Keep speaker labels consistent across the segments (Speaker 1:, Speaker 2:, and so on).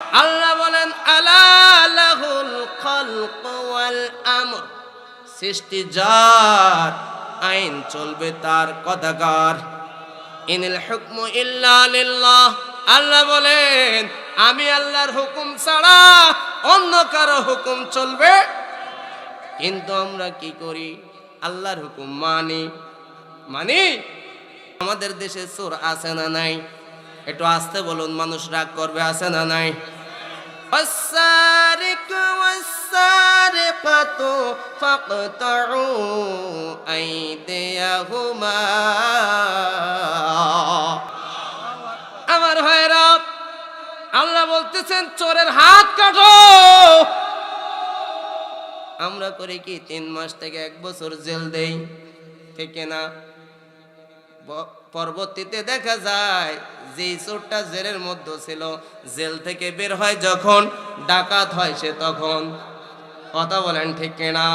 Speaker 1: আল্লাহ বলেন আমর। সৃষ্টি যার আইন চলবে তার কথাকার ইনিল আল্লাহ বলেন, আমি আল্লাহর হুকুম ছাড়া অন্য কারও হুকুম চলবে। কিন্তু আমরা কি করি? আল্লাহর হুকুম মানি। মানি? আমাদের দেশে চোর আছে না নাই? একটু আসতে বলুন মানুষ রাগ করবে আছে না নাই والسارق والسارقة فاقطعوا أيديهما আমার ভাইরা আল্লাহ বলতেছেন চোরের হাত কাটো আমরা করি কি তিন মাস থেকে এক বছর জেল দেই ঠিক না ব- পরবর্তীতে দেখা যায় যে চোরটা জেলের মধ্যে ছিল, জেল থেকে বের হয় যখন, ডাকাত হয় সে তখন। কথা বলেন ঠিক কিনা?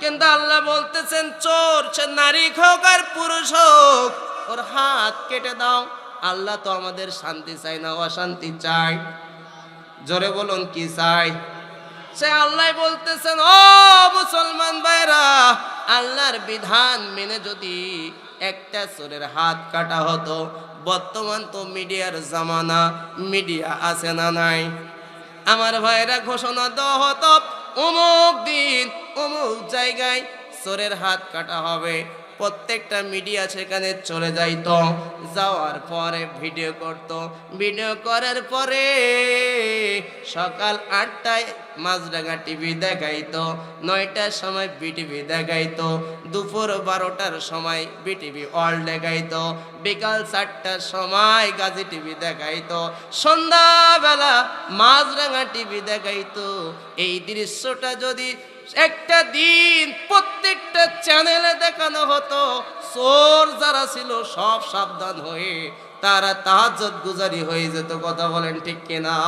Speaker 1: কিন্তু আল্লাহ বলতেছেন, চোর, সে নারী হোক আর পুরুষ হোক, ওর হাত কেটে দাও। আল্লাহ তো আমাদের শান্তি চাই না, অশান্তি চাই জোরে বলুন কি চাই সে আল্লাহ বলতেছেন, ও মুসলমান ভাইরা আল্লাহর বিধান মেনে যদি একটা চোরের হাত কাটা হতো, বর্তমান তো মিডিয়ার জামানা, মিডিয়া আছে না নাই? আমার ভাইরা ঘোষণা দেওয়া হতো, অমুক দিন অমুক জায়গায় চোরের হাত কাটা হবে। প্রত্যেকটা মিডিয়া সেখানে চলে যাইতো। যাওয়ার পরে ভিডিও করত। ভিডিও করার পরে সকাল আটটায় মাছরাঙা টিভি দেখাইতো। নয়টার সময় বিটিভি দেখাইতো। দুপুর বারোটার সময় বিটিভি অল দেখাইতো। বিকাল চারটার সময় গাজী টিভি দেখাইতো। সন্ধ্যাবেলা মাছরাঙা টিভি দেখাইতো। এই দৃশ্যটা যদি একটা দিন প্রত্যেকটা চ্যানেলে দেখানো হতো, চোর যারা ছিল সব সাবধান হয়ে তারা তাহাজ গুজারি হয়ে যেত, কথা বলেন ঠিক কিনা?